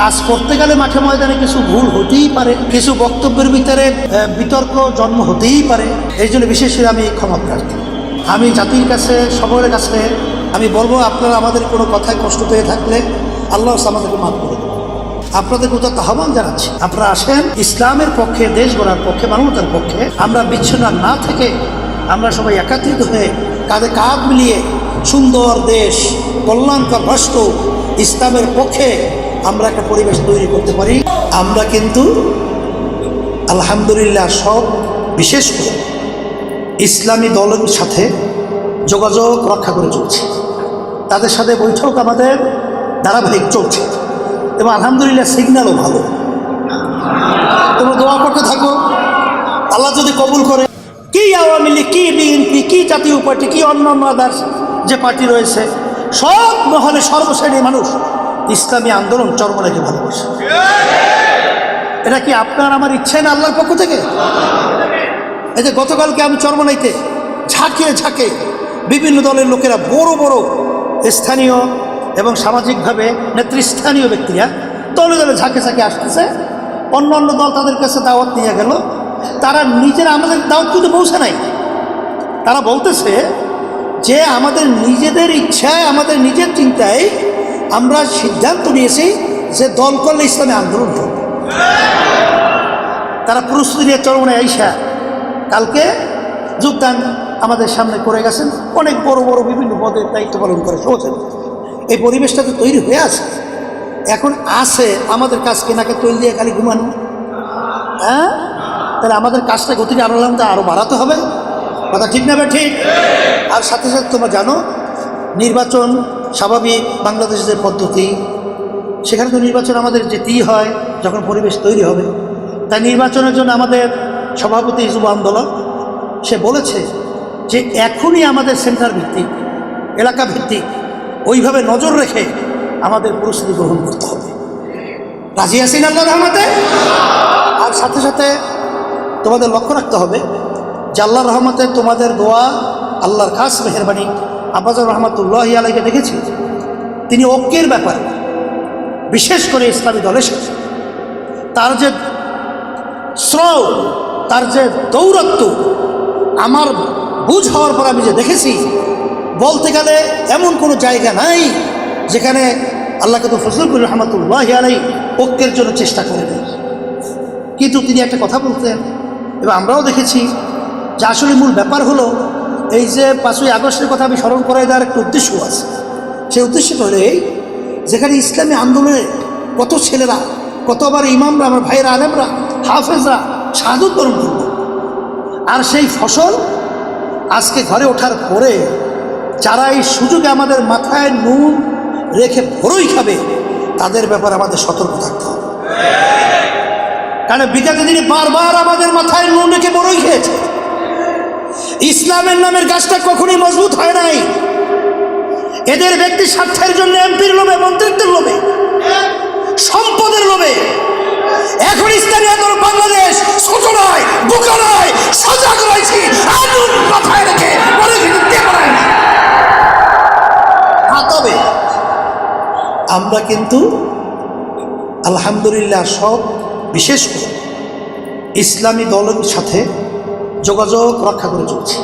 কাজ করতে গেলে মাঠে ময়দানে কিছু ভুল হতেই পারে, কিছু বক্তব্যের ভিতরে বিতর্ক জন্ম হতেই পারে। এই জন্য বিশেষ করে আমি ক্ষমা প্রার্থী। আমি জাতির কাছে সকলের কাছে আমি বলব, আপনারা আমাদের কোনো কথায় কষ্ট পেয়ে থাকলে আল্লাহ আমাদেরকে মাফ করে দেবেন। আপনাদের কোথাও আহ্বান জানাচ্ছি। আপনারা আসেন, ইসলামের পক্ষে, দেশ গড়ার পক্ষে, মানবতার পক্ষে, আমরা বিচ্ছিন্ন না থেকে আমরা সবাই একাত্রিত হয়ে কাঁধে কাঁধ মিলিয়ে সুন্দর দেশ, কল্যাণকর রাষ্ট্র, ইসলামের পক্ষে আমরা একটা পরিবেশ তৈরি করতে পারি। আমরা কিন্তু আলহামদুলিল্লাহ সব বিশেষ করে ইসলামী দলের সাথে যোগাযোগ রক্ষা করে চলছে। তাদের সাথে বৈঠক আমাদের ধারাবাহিক চলছে। এবং আলহামদুলিল্লাহ সিগন্যালও ভালো। তোমরা দোয়া করতে থাকো। আল্লাহ যদি কবুল করে। কি আওয়ামী লীগ, কি বিএনপি, কি জাতীয় পার্টি, কি অন্য অন্য যে পার্টি রয়েছে, সব মহলে সর্বশ্রেণীর মানুষ ইসলামী আন্দোলন চরমনাকে ভালোবাসে? এটা কি আপনার আমার ইচ্ছে না আল্লাহর পক্ষ থেকে? এই যে গতকালকে আমি চরমনাইতে ঝাঁকে ঝাঁকে বিভিন্ন দলের লোকেরা বড় বড় স্থানীয় এবং সামাজিকভাবে নেতৃস্থানীয় ব্যক্তিরা দলে দলে ঝাঁকে ঝাঁকে আসতেছে। অন্য অন্য দল তাদের কাছে দাওয়াত নিয়ে গেল। তারা নিজেরা আমাদের দাওয়াত কিন্তু পৌঁছে নাই। তারা বলতেছে যে আমাদের নিজেদের ইচ্ছায়, আমাদের নিজের চিন্তায় আমরা সিদ্ধান্ত নিয়েছি যে দল করলে ইসলামে আন্দোলন করব তারা প্রস্তুতি নিয়ে চরমনে আইসা কালকে যোগদান আমাদের সামনে করে গেছেন। অনেক বড় বড় বিভিন্ন পদের দায়িত্ব পালন করে চলছেন। এই পরিবেশটা তো তৈরি হয়ে আছে। এখন আছে, আমাদের কাজ কেনাকে তৈরি দিয়ে খালি ঘুমানো? হ্যাঁ? তাহলে আমাদের কাজটা গতিটা আরও আলাদা আরও বাড়াতে হবে। কথা ঠিক না ঠিক? আর সাথে সাথে তোমরা জানো, নির্বাচন স্বাভাবিক বাংলাদেশের পদ্ধতি। সেখানে তো নির্বাচন আমাদের যেতেই হয়, যখন পরিবেশ তৈরি হবে। তাই নির্বাচনের জন্য আমাদের সভাপতি যুব আন্দোলন, সে বলেছে যে এখনই আমাদের সেন্টার ভিত্তিক, এলাকা ভিত্তিক, ওইভাবে নজর রেখে আমাদের প্রস্তুতি গ্রহণ করতে হবে। রাজি আছেন আল্লাহ রহমতে? আর সাথে সাথে তোমাদের লক্ষ্য রাখতে হবে যে আল্লাহর রহমতে তোমাদের দোয়া, আল্লাহর খাস মেহরবানি আব্বাজুর রহমতুল্লাহ আলাইকে দেখেছি। তিনি ঐক্যের ব্যাপারে, বিশেষ করে ইসলামী দলের সাথে। তার যে শ্রম, তার যে দৌরত্ব, আমার বুঝ হওয়ার পর আমি যে দেখেছি, বলতে গেলে এমন কোনো জায়গা নাই যেখানে আল্লাহ কত ফজলুর রহমতুল্লাহ আলাই ঐক্যের জন্য চেষ্টা করে দেন কিন্তু তিনি একটা কথা বলতেন, এবং আমরাও দেখেছি যে আসলে মূল ব্যাপার হলো এই যে পাঁচই আগস্টের কথা আমি স্মরণ করাই দেওয়ার একটা উদ্দেশ্য আছে। সেই উদ্দেশ্যটা হলো এই, যেখানে ইসলামী আন্দোলনে কত ছেলেরা, কতবার ইমামরা, আমার ভাইয়েরা আলেমরা, হাফেজরা সাধুত বরণ করল আর সেই ফসল আজকে ঘরে ওঠার পরে যারা এই সুযোগে আমাদের মাথায় নুন রেখে ভরই খাবে, তাদের ব্যাপারে আমাদের সতর্ক থাকতে হবে। কারণ বিগত দিনে বারবার আমাদের মাথায় নুন রেখে বড়ই খেয়েছে। ইসলামের নামের গাছটা কখনই মজবুত হয় নাই। এদের ব্যক্তি স্বার্থের জন্য এমপির লোভে মন্ত্রিত্বের লোভে সম্পদের লোভে। এখন ইসলামী আন্দোলন বাংলাদেশ ছোট নয় বোকা নয় সজাগ রয়েছে। আগুন মাথায় রেখে হ্যাঁ, তবে আমরা কিন্তু আলহামদুলিল্লাহ সব বিশেষ করে ইসলামী দলের সাথে যোগাযোগ রক্ষা করে চলছে।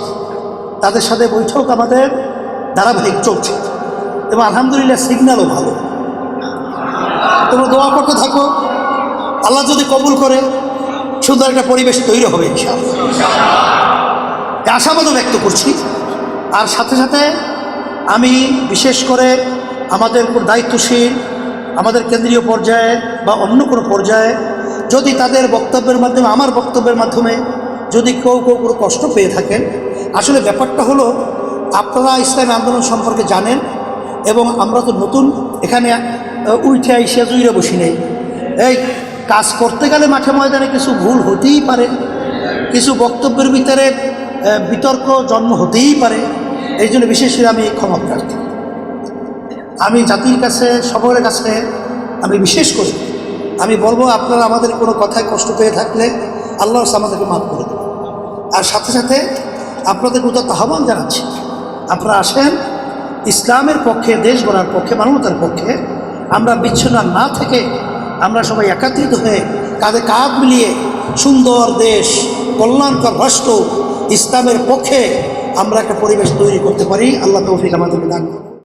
তাদের সাথে বৈঠক আমাদের ধারাবাহিক চলছে। এবং আলহামদুলিল্লাহ সিগন্যালও ভালো। তোমরা দোয়া করতে থাকো। আল্লাহ যদি কবুল করে, সুন্দর একটা পরিবেশ তৈরি হবে আশাবাদও ব্যক্ত করছি। আর সাথে সাথে আমি বিশেষ করে আমাদের দায়িত্বশীল, আমাদের কেন্দ্রীয় পর্যায়ে বা অন্য কোনো পর্যায়ে যদি তাদের বক্তব্যের মাধ্যমে, আমার বক্তব্যের মাধ্যমে যদি কেউ কেউ কোনো কষ্ট পেয়ে থাকেন, আসলে ব্যাপারটা হলো, আপনারা ইসলামী আন্দোলন সম্পর্কে জানেন এবং আমরা তো নতুন, এখানে উঠে আইসে জুইরে বসি নেই। এই কাজ করতে গেলে মাঠে ময়দানে কিছু ভুল হতেই পারে, কিছু বক্তব্যের ভিতরে বিতর্ক জন্ম হতেই পারে, এই জন্য বিশেষ করে আমি ক্ষমা প্রার্থী। আমি জাতির কাছে সকলের কাছে আমি বিশেষ করি আমি বলব, আপনারা আমাদের কোনো কথায় কষ্ট পেয়ে থাকলে আল্লাহ আমাদেরকে মাফ করে দেবেন আর সাথে সাথে আপনাদের কোথাও আহ্বান জানাচ্ছি আপনারা আসেন, ইসলামের পক্ষে, দেশ গড়ার পক্ষে, মানবতার পক্ষে, আমরা বিচ্ছিন্ন না থেকে আমরা সবাই একত্রিত হয়ে কাঁধে কাঁধ মিলিয়ে সুন্দর দেশ, কল্যাণকর রাষ্ট্র, ইসলামের পক্ষে আমরা একটা পরিবেশ তৈরি করতে পারি আল্লাহ তৌফিক আমাদেরকে দান।